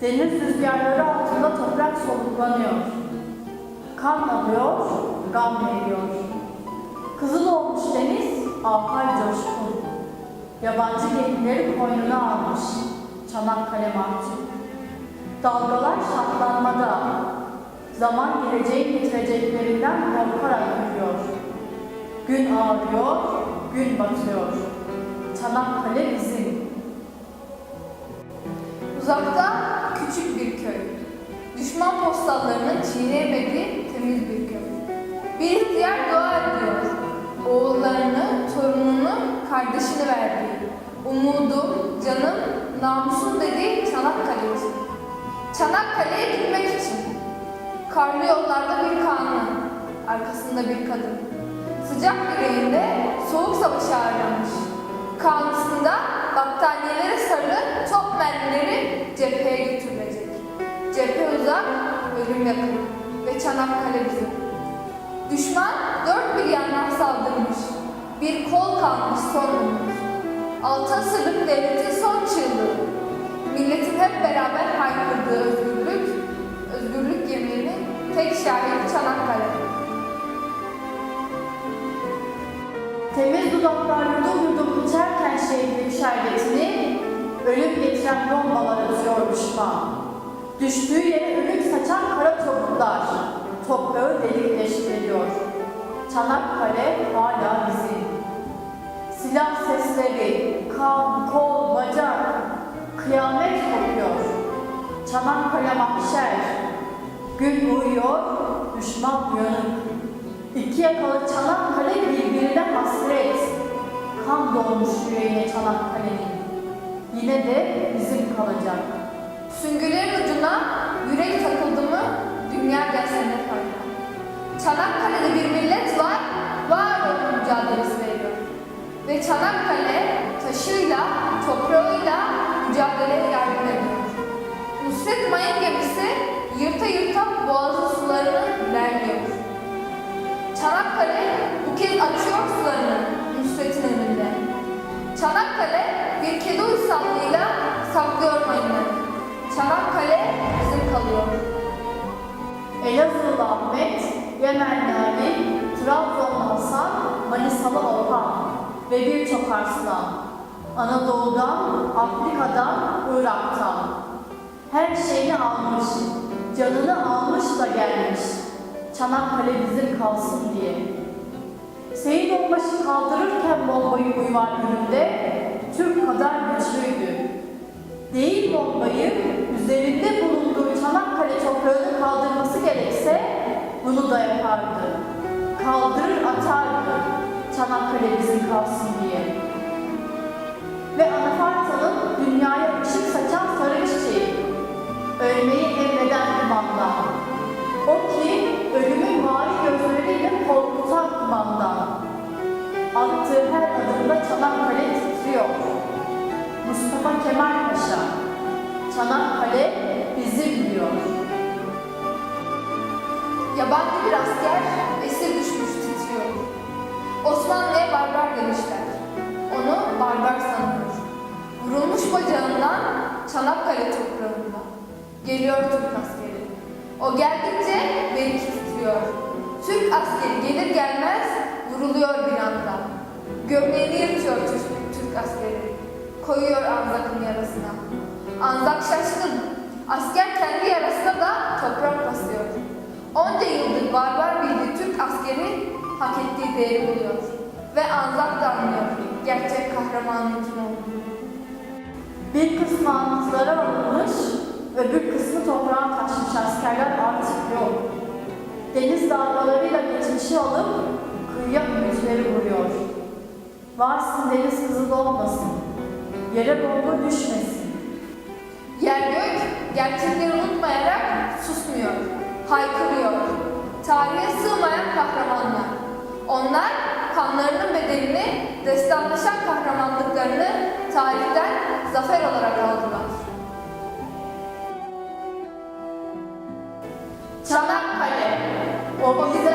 Deniz rüzgarları altında toprak soluklanıyor. Kan alıyor, gam veriyor. Kızıl olmuş deniz, afay coşkun. Yabancı gemileri koynuna almış, Çanakkale mahcup. Dalgalar şartlanmada, zaman geleceğin getireceklerinden korkarak yürüyor. Gün ağrıyor, gün batıyor. Çanakkale bizim. Uzakta. Postallarının çiğneyemediği temiz bir köy. Bir ihtiyar dua ediyor. Oğullarını, torununu, kardeşini verdiği. Umudum, canım, namusum dediği Çanakkale için. Çanakkale'ye gitmek için. Karlı yollarda bir kanun, arkasında bir kadın. Sıcak yüreğinde soğuk savaşı ağırlamış. Kanısında battaniyelere sarılı top mermileri cepheye götürülecek. Cephe uzak, ölüm yakın ve Çanakkale bizim. Düşman dört bir yandan saldırmış. Bir kol kalmış son umut. Altı asırlık devletin son çığlığı. Milletin hep beraber haykırdığı özgürlük, özgürlük yemeğini tek şahit Çanakkale. Temiz dudaklar yudum yudum içerken şehrin şerbetini, ölüm getiren bombalar atıyor düşman. Düştüğü yere ölüm saçan kara topuklar, toprağı delikleştiriyor. Çanakkale hala bizim. Silah sesleri, kan, kol, bacak, kıyamet kopuyor. Çanakkale mahşer, gün uyuyor, düşman uyanık. İki yakalı Çanakkale birbirine hasret. Kan dolmuş yüreğine Çanakkale'nin. Yine de bizim kalacak. Süngülerin ucuna yürek takıldı mı dünya gelsene parlar. Çanakkale'de bir millet var, var olma mücadelesi veriyor. Ve Çanakkale taşıyla, toprağıyla mücadeleye yardım ediyor. Nusret Mayın gemisi yırta yırta boğazın sularını ilerliyor. Çanakkale bu kez açıyor sularını Nusret'in önünde. Çanakkale ve birçok arslan. Anadolu'dan, Afrika'dan, Irak'tan. Her şeyini almış, canını almış da gelmiş. Çanakkale bizim kalsın diye. Seyit Onbaşı kaldırırken bombayı uyvar önünde, Türk kadar güçlüydü. Değil bombayı üzerinde bulunduğu Çanakkale toprağını kaldırması gerekse bunu da yapardı. Kaldırır atardı Çanakkale bizim kalsın diye. Ve Anafarta'nın dünyaya ışık saçan sarı çiçeği. Ölmeyi emreden kumandan. O ki ölümün mavi gözleriyle korkutan kumandan. Attığı her adımda Çanakkale titriyor. Mustafa Kemal Paşa, Çanakkale bizim diyor. Yabancı bir asker esir düşmüş Vurulmuş bacağından Çanakkale toprağında. Geliyor Türk askeri. O geldikçe belki titriyor. Türk askeri gelir gelmez vuruluyor bir anda. Gömleğini yırtıyor Türk, Türk askeri. Koyuyor Anzak'ın yarasına. Anzak şaşkın. Asker kendi yarasına da toprak basıyor. Onca yıldır barbar bildiği Türk askeri hak ettiği değeri buluyor. Ve Anzak da anlıyor gerçek kahramanın kim olduğunu. Bir kısmı anıtlara alınmış, öbür kısmı toprağa taşmış askerler artık yok. Deniz dalgalarıyla geçmişi alıp kıyıya yüzleri vuruyor. Varsın deniz kızı dolmasın, yere bomba düşmesin. Yer gök gerçekleri unutmayarak susmuyor, haykırıyor. Tarihe sığmayan kahramanlar. Onlar kanlarının bedelini, destanlaşan kahramanlıklarını tarihten zafer olarak aldılar. Çanakkale, o bize